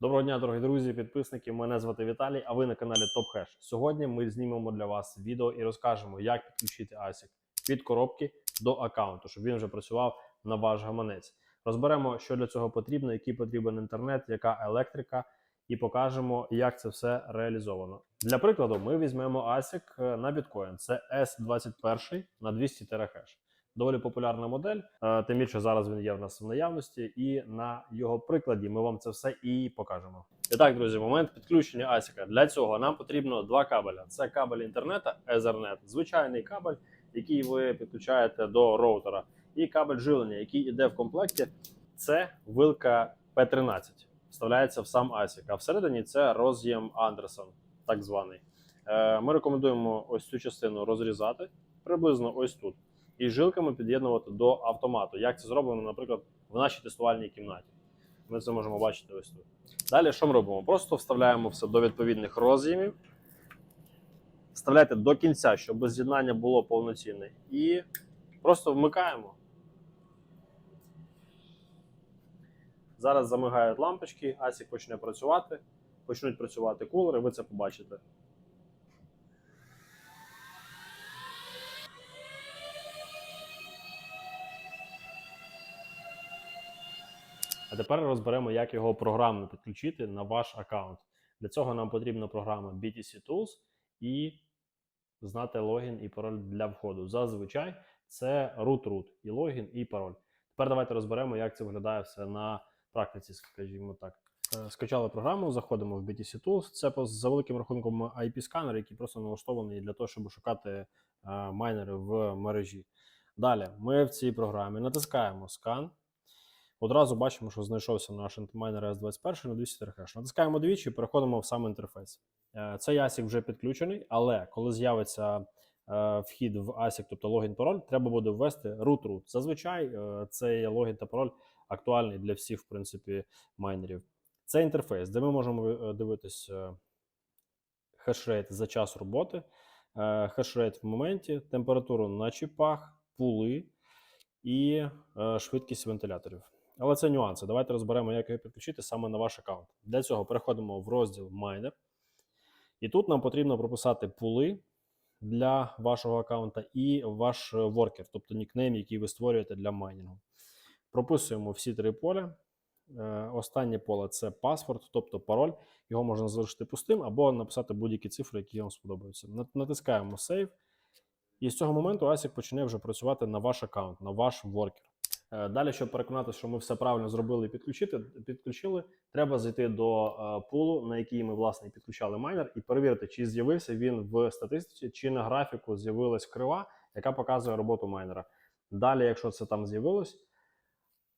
Доброго дня, дорогі друзі, підписники. Мене звати Віталій, а ви на каналі TopHash. Сьогодні ми знімемо для вас відео і розкажемо, як підключити ASIC від коробки до аккаунту, щоб він вже працював на ваш гаманець. Розберемо, що для цього потрібно, який потрібен інтернет, яка електрика, і покажемо, як це все реалізовано. Для прикладу, ми візьмемо ASIC на біткоін. Це S21 на 200 терахеш. Доволі популярна модель, е, тим більше зараз він є в нас в наявності, і на його прикладі ми вам це все і покажемо. І так, друзі, момент підключення ASIC. Для цього нам потрібно два кабеля: це кабель інтернету Ethernet, звичайний кабель, який ви підключаєте до роутера, і кабель живлення, який йде в комплекті. Це вилка P13, вставляється в сам ASIC, а всередині це роз'єм Андерсон, так званий. Е, Ми рекомендуємо ось цю частину розрізати приблизно ось тут і жилками під'єднувати до автомату. Як це зроблено, наприклад, в нашій тестувальній кімнаті. Ми це можемо бачити ось тут. Далі, що ми робимо? Просто вставляємо все до відповідних роз'ємів. Вставляйте до кінця, щоб з'єднання було повноцінне. І просто вмикаємо. Зараз замигають лампочки, ASIC почне працювати, почнуть працювати кулери, ви це побачите. Тепер розберемо, як його програмно підключити на ваш аккаунт. Для цього нам потрібна програма BTC Tools і знати логін і пароль для входу. Зазвичай це root-root і логін, і пароль. Тепер давайте розберемо, як це виглядає все на практиці, скажімо так. Е, Скачали програму, заходимо в BTC Tools. Це за великим рахунком IP-сканер, який просто налаштований для того, щоб шукати е, майнери в мережі. Далі ми в цій програмі натискаємо скан. Одразу бачимо, що знайшовся наш майнер S21 на 200 терхеш. Натискаємо двічі, переходимо в сам інтерфейс. Е, Цей ASIC вже підключений, але коли з'явиться е, вхід в ASIC, тобто логін пароль, треба буде ввести root-root. Зазвичай е, цей логін та пароль актуальний для всіх, в принципі, майнерів. Це інтерфейс, де ми можемо дивитись хешрейт за час роботи, хешрейт в моменті, температуру на чіпах, пули і швидкість вентиляторів. Але це нюанси. Давайте розберемо, як його підключити саме на ваш аккаунт. Для цього переходимо в розділ Miner. І тут нам потрібно прописати пули для вашого аккаунта і ваш воркер, тобто нікнейм, який ви створюєте для майнінгу. Прописуємо всі три поля. Е, Останнє поле це паспорт, тобто пароль. Його можна залишити пустим або написати будь-які цифри, які вам сподобаються. Натискаємо Save. І з цього моменту ASIC почне вже працювати на ваш аккаунт, на ваш воркер. Е, Далі, щоб переконатися, що ми все правильно зробили і підключити, підключили, треба зайти до е, пулу, на який ми власне підключали майнер, і перевірити, чи з'явився він в статистиці, чи на графіку з'явилась крива, яка показує роботу майнера. Далі, якщо це там з'явилось,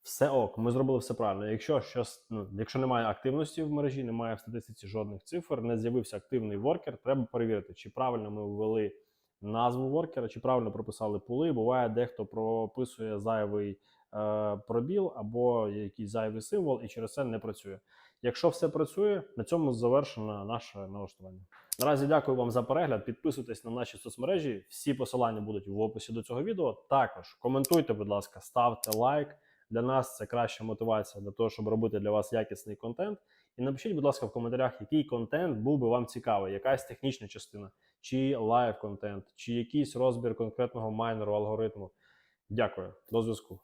все ок, ми зробили все правильно. Якщо щось, ну, якщо немає активності в мережі, немає в статистиці жодних цифр, не з'явився активний воркер, треба перевірити, чи правильно ми ввели назву воркера, чи правильно прописали пули. Буває, дехто прописує зайвий е, пробіл або якийсь зайвий символ, і через це не працює. Якщо все працює, на цьому завершено наше налаштування. Наразі дякую вам за перегляд. Підписуйтесь на наші соцмережі. Всі посилання будуть в описі до цього відео. Також коментуйте, будь ласка, ставте лайк. Для нас це краща мотивація для того, щоб робити для вас якісний контент. І напишіть, будь ласка, в коментарях, який контент був би вам цікавий, якась технічна частина, чи лайв контент, чи якийсь розбір конкретного майнеру алгоритму. Дякую, до зв'язку.